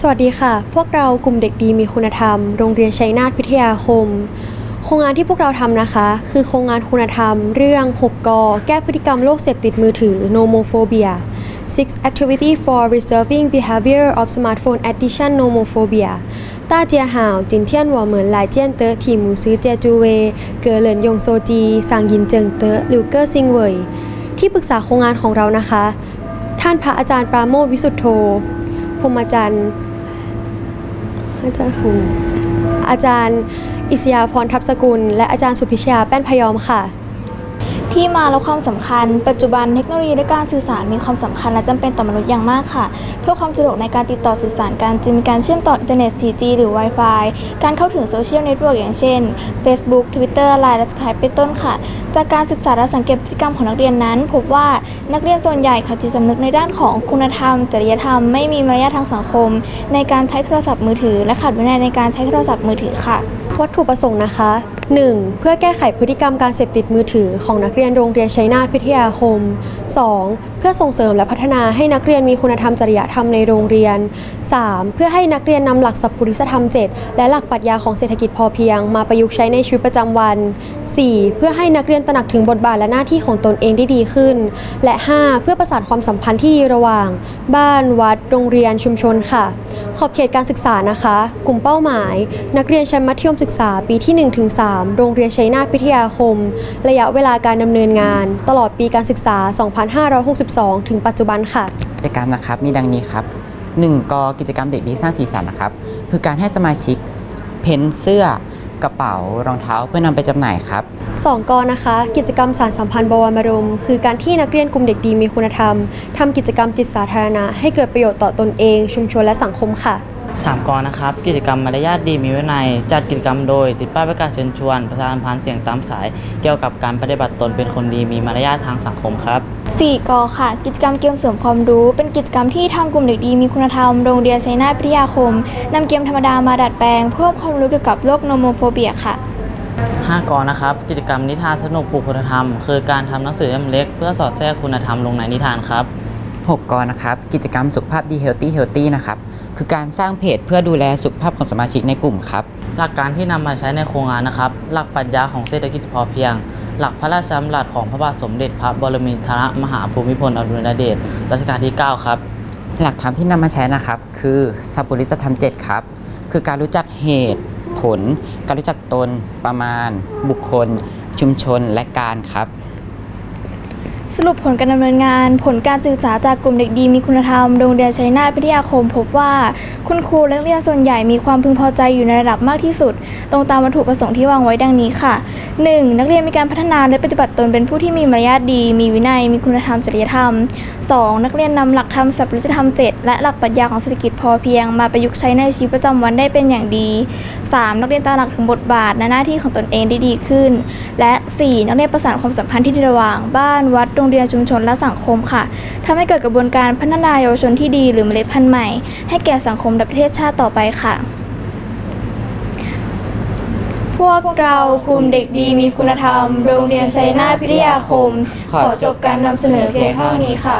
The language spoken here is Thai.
สวัสดีค่ะ พวกเรากลุ่มเด็กดีมีคุณธรรม โรงเรียนชัยนาทพิทยาคม โครงงานที่พวกเราทำนะคะ คือโครงงานคุณธรรม เรื่อง 6กอแก้พฤติกรรมโรคเสพติดมือถือ nomophobia six activity for reserving behavior of smartphone addiction nomophobia ต้าเจียห่าว จินเทียนหัวเหมือนหลายเจียนเตอทีมูซื้อเจจูเว เกอเหลินยงโซจีซางยินเจิงเตอลิวเกอร์ซิงเวยที่ปรึกษาโครงงานของเรานะคะ ท่านพระอาจารย์ปราโมทวิสุทธโธ พรมอาจารย์ อาจารย์คืออาจารย์อิสยาพรทับสกุล และอาจารย์สุพิชยาแป้นพยอมค่ะ ที่มาและความสำคัญ ปัจจุบันเทคโนโลยีและการสื่อสารมีความสำคัญและจำเป็นต่อมนุษย์อย่างมากค่ะ เพื่อความสะดวกในการติดต่อสื่อสารกันจึงมีการเชื่อมต่ออินเทอร์เน็ต 4G หรือ Wi-Fi การเข้าถึงโซเชียลเน็ตเวิร์กอย่างเช่น Facebook Twitter Line และ Skype เป็นต้นค่ะ จากการศึกษาและสังเกตพฤติกรรมของนักเรียนนั้น พบว่านักเรียนส่วนใหญ่ขาดจิตสำนึกในด้านของคุณธรรม จริยธรรมไม่มีมารยาททางสังคม ในการใช้โทรศัพท์มือถือ และขาดวินัยในการใช้โทรศัพท์มือถือค่ะวัตถุประสงค์นะคะ 1. เพื่อแก้ไขพฤติกรรมการเสพติดมือถือของนักเรียนโรงเรียนชัยนาทพิทยาคม 2. เพื่อส่งเสริมและพัฒนาให้นักเรียนมีคุณธรรมจริยธรรมในโรงเรียน 3. เพื่อให้นักเรียนนำหลักสัพพุริสธรรม 7 และหลักปรัชญาของเศรษฐกิจพอเพียง มาประยุกต์ใช้ในชีวิตประจำวัน 4. เพื่อให้นักเรียนตระหนักถึงบทบาทและหน้าที่ของตนเองได้ดีขึ้น และ 5. เพื่อประสานความสัมพันธ์ที่ดีระหว่าง บ้านวัด โรงเรียนชุมชนค่ะ ขอบเขตการศึกษานะคะ กลุ่มเป้าหมาย นักเรียนชั้นมัธยมศึกษาปีที่ 1-3 โรงเรียนชัยนาทพิทยาคม ระยะเวลาการดำเนินงาน ตลอดปีการศึกษา 2562 ถึงปัจจุบันค่ะ กิจกรรมนะครับมีดังนี้ครับ 1. กกิจกรรมเด็กดีสร้างสีสันนะครับ คือการให้สมาชิก เพ้นเสื้อ กระเป๋ารองเท้าเพื่อนำไปจำหน่ายครับ 2กอนะคะ กิจกรรมสารสัมพันธ์บวรมรมคือการที่นักเรียนกลุ่มเด็กดีมีคุณธรรมทำกิจกรรมจิตสาธารณะ ให้เกิดประโยชน์ต่อตนเอง ชุมชนและสังคมค่ะ สามกอนะครับ กิจกรรมมารยาทดีมีวินัย จัดกิจกรรมโดย ติดป้ายประกาศเชิญชวน ประชาสัมพันธ์เสียงตามสาย เกี่ยวกับการปฏิบัติตนเป็นคนดีมีมารยาททางสังคมครับ 4กอค่ะ กิจกรรมเกมเสริมความรู้ เป็นกิจกรรมที่ทางกลุ่มเด็กดีมีคุณธรรมโรงเรียนชัยนาทพิทยาคมนำเกมธรรมดามาดัดแปลง เพื่อความรู้เกี่ยวกับโรคโนโมโฟเบียค่ะ 5กอนะครับ กิจกรรมนิทานสนุกปลูกคุณธรรม คือการทำหนังสือเล่มเล็ก เพื่อสอดแทรกคุณธรรมลงในนิทานครับ6กนะครับกิจกรรมสุขภาพดีเฮลตี้เฮลตี้นะครับคือการสร้างเพจเพื่อดูแลสุขภาพของสมาชิกในกลุ่มครับหลักการที่นำมาใช้ในโครงงานนะครับ หลักปรัชญาของเศรษฐกิจพอเพียง หลักพระราชดำรัสของพระบาทสมเด็จพระบรมินทรมหาภูมิพลอดุลยเดชรัชกาลที่ 9 ครับ หลักธรรมที่นำมาใช้นะครับ คือสัพพุริสธรรม7ครับ คือการรู้จักเหตุผล การรู้จักตนประมาณ บุคคล ชุมชนและการครับ สรุปผลการดำเนินงาน ผลการศึกษาจากกลุ่มเด็กดีมีคุณธรรมโรงเรียนชัยนาทพิทยาคม พบว่าคุณครูและนักเรียนส่วนใหญ่มีความพึงพอใจอยู่ในระดับมากที่สุด ตรงตามวัตถุประสงค์ที่วางไว้ดังนี้ค่ะ 1. นักเรียนมีการพัฒนาและปฏิบัติตนเป็นผู้ที่มีมารยาทดี มีวินัย มีคุณธรรมจริยธรรม 2. นักเรียนนำหลักธรรมสัพพุริธรรม 7 และหลักปรัชญาของเศรษฐกิจพอเพียง มาประยุกต์ใช้ในชีวิตประจำวันได้เป็นอย่างดี 3. นักเรียนตระหนักถึงบทบาทและหน้าที่ของตนเองได้ดีขึ้น และ 4. นักเรียนประสานความสัมพันธ์ที่ดีระหว่างบ้านวัดโรงเรียนชุมชนและสังคมค่ะทำให้เกิดกระบวนการพัฒนาเยาวชนที่ดีหรือเมล็ดพันธุ์ใหม่ ให้แก่สังคมและประเทศชาติต่อไปค่ะ พวกเรากลุ่มเด็กดีมีคุณธรรม โรงเรียนชัยนาทพิทยาคม ขอจบการนำเสนอเพียงเท่านี้ค่ะ